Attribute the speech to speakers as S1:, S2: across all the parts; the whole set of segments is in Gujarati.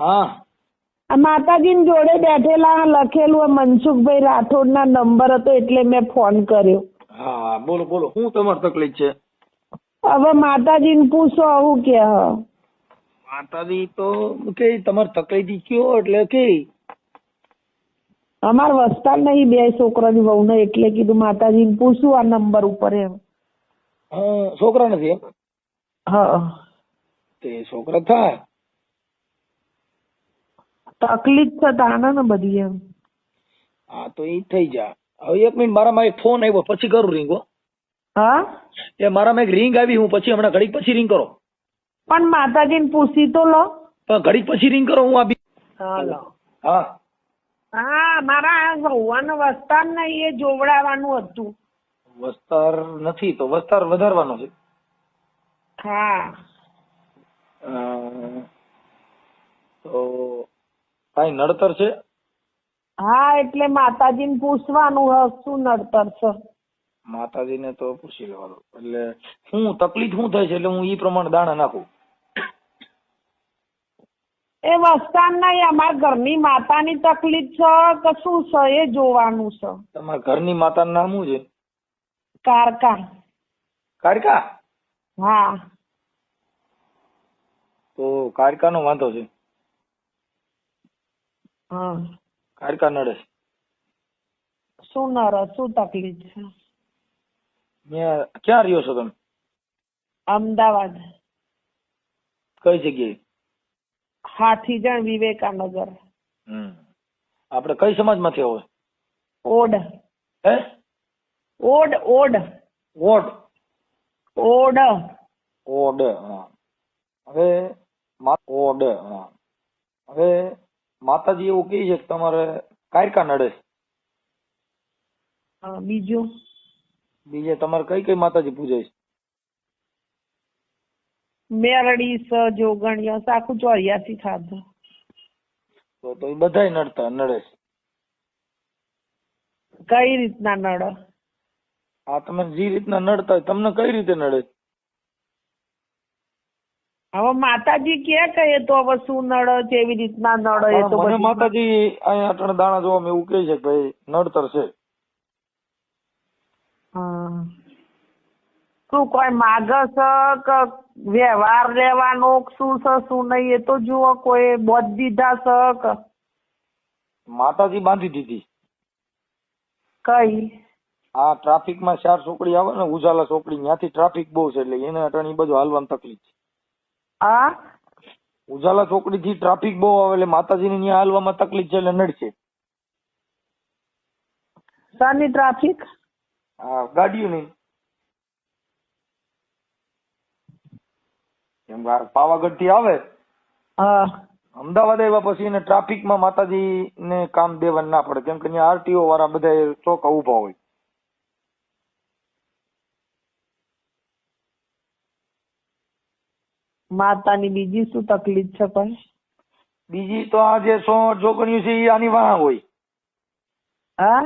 S1: હા.
S2: આ જોડે બેઠેલા લખેલું મનસુખભાઈ મનસુખભાઈ રાઠોડના નંબર હતો એટલે મેં ફોન કર્યો.
S1: હા બોલો બોલો. શું તમારી તકલીફ છે?
S2: હવે માતાજીને પૂછો આવું કે
S1: માતાજી તો કે તમારી તકલીફ કયો એટલે કે.
S2: અમાર વસતા નહીં બે છોકરાની વહુને એટલે કીધું માતાજીને પૂછું આ નંબર ઉપર એમ.
S1: છોકરા નથી એમ?
S2: હા.
S1: તે છોકરા થાય
S2: તકલીફ છે તાને ને બધી એમ.
S1: હા તો એ થઈ જા. હવે એક મિનિટ મારામાં એક ફોન આવ્યો પછી કરું રિંગ હો.
S2: હા?
S1: એ મારામાં એક રિંગ આવી હું પછી હમણાં ઘડીક પછી રિંગ કરો.
S2: પણ માતાજીને પૂછી તો લો.
S1: પણ ઘડીક પછી રિંગ કરો હું આ બી
S2: હાલો.
S1: હા.
S2: હા મારા વહુવાનો વસ્તાર ને એ જોવડાવવાનું હતું.
S1: વસ્તાર નથી તો વસ્તાર વધારવાનો છે.
S2: હા.
S1: તો કાંઈ નડતર છે?
S2: હા એટલે માતાજીને પૂછવાનું હ શું નડતર છે?
S1: માતાજીને તો પૂછી લેવાનું. એટલે હું તકલીફ શું થાય છે? એટલે હું ઈ પ્રમાણે દાણા નાખું.
S2: એ વસ્તાન નહીં અમારા ઘરની માતાની તકલીફ છે કે શું છે? એ જોવાનું છે.
S1: તમારા ઘરની માતાનું નામ શું છે?
S2: કારકા.
S1: કારકા?
S2: હા.
S1: તો કારકાનો વાંધો છે.
S2: હા.
S1: કારકા નડે?
S2: શું નર શું તકલીફ છે?
S1: ક્યાં રહ્યો છો તમે?
S2: અમદાવાદ.
S1: કઈ જગ્યાએ?
S2: હાથીજણ વિવેકાનગર.
S1: હમ. આપણે કઈ સમાજમાંથી આવો?
S2: ઓડ.
S1: હે?
S2: Odd odd.
S1: Odd.
S2: Odd.
S1: Odd હા. હવે મા- ઓડ હા. હવે માતાજી એવું કહે છે કે તમારે કાયકા નડે
S2: બીજું?
S1: બીજે તમારે કઈ કઈ માતાજી પૂજે છે?
S2: મેરડી સ જોગણીઓ સાખું ચોર્યાસી ખાધું.
S1: તો તો એ બધાય નડતા નડે
S2: કઈ રીતના નડે?
S1: આ તમે જે રીતના નડતા હોય તમને કઈ રીતે નડે?
S2: હવે માતાજી કે કહે તો હવે શું નળ છે એવી રીતના નળ એ તો
S1: મને માતાજી અહીંયા અટણ દાણા જોવા એવું કહે છે કે ભાઈ નડતર છે.
S2: શું કોઈ માગસ કે વ્યવહાર લેવાનો શું છે શું નહીં એ તો જુઓ કોઈ બોધ દીધા છે
S1: માતાજી બાંધી દીધી.
S2: કઈ?
S1: આ ટ્રાફિકમાં ચાર છોકરી આવે ને ઉજાલા છોકરી ત્યાંથી ટ્રાફિક બહુ છે એટલે એને અટણ બધું હાલવાની તકલીફ છે.
S2: હા?
S1: ઉજાલા ચોકડી થી ટ્રાફિક બહુ આવે એટલે માતાજીને ત્યાં હાલવામાં તકલીફ છે એટલે નડશે.
S2: શાની ટ્રાફિક
S1: હા ગાડીઓની. એમ આ પાવાગઢથી આવે
S2: હા.
S1: અમદાવાદ આવ્યા પછી એને ટ્રાફિકમાં માતાજી ને કામ દેવા ના પડે. કેમ કે આરટીઓ વાળા બધા ચોક ઊભા હોય.
S2: માતાની બીજી શું તકલીફ છે પણ?
S1: બીજી તો આ જે સો જોગણિયું છે એ આની વાહ હોય.
S2: હા?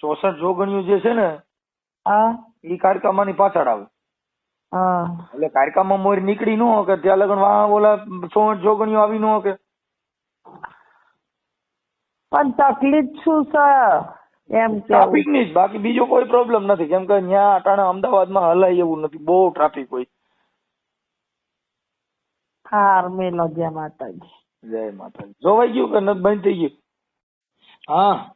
S1: ચોસઠ જોગણિયું જે છે ને
S2: હા.
S1: એ કારકામાની પાછળ આવે.
S2: હા.
S1: એટલે કારકામાં મોર નીકળી ન કે ત્યાં લગન વાહ ઓલા સોઠ જોગણિયું આવી ન કે
S2: પણ તકલીફ શું છે? એમ
S1: ટ્રાફિકની જ બાકી બીજો કોઈ પ્રોબ્લેમ નથી. કેમ કે ત્યાં અટાણે અમદાવાદમાં હલાય એવું નથી. બહુ ટ્રાફિક હોય.
S2: હાર મેલો જય માતાજી.
S1: જય માતાજી. જોવાઈ ગયું કે નથી બંધ થઈ ગયું? હા.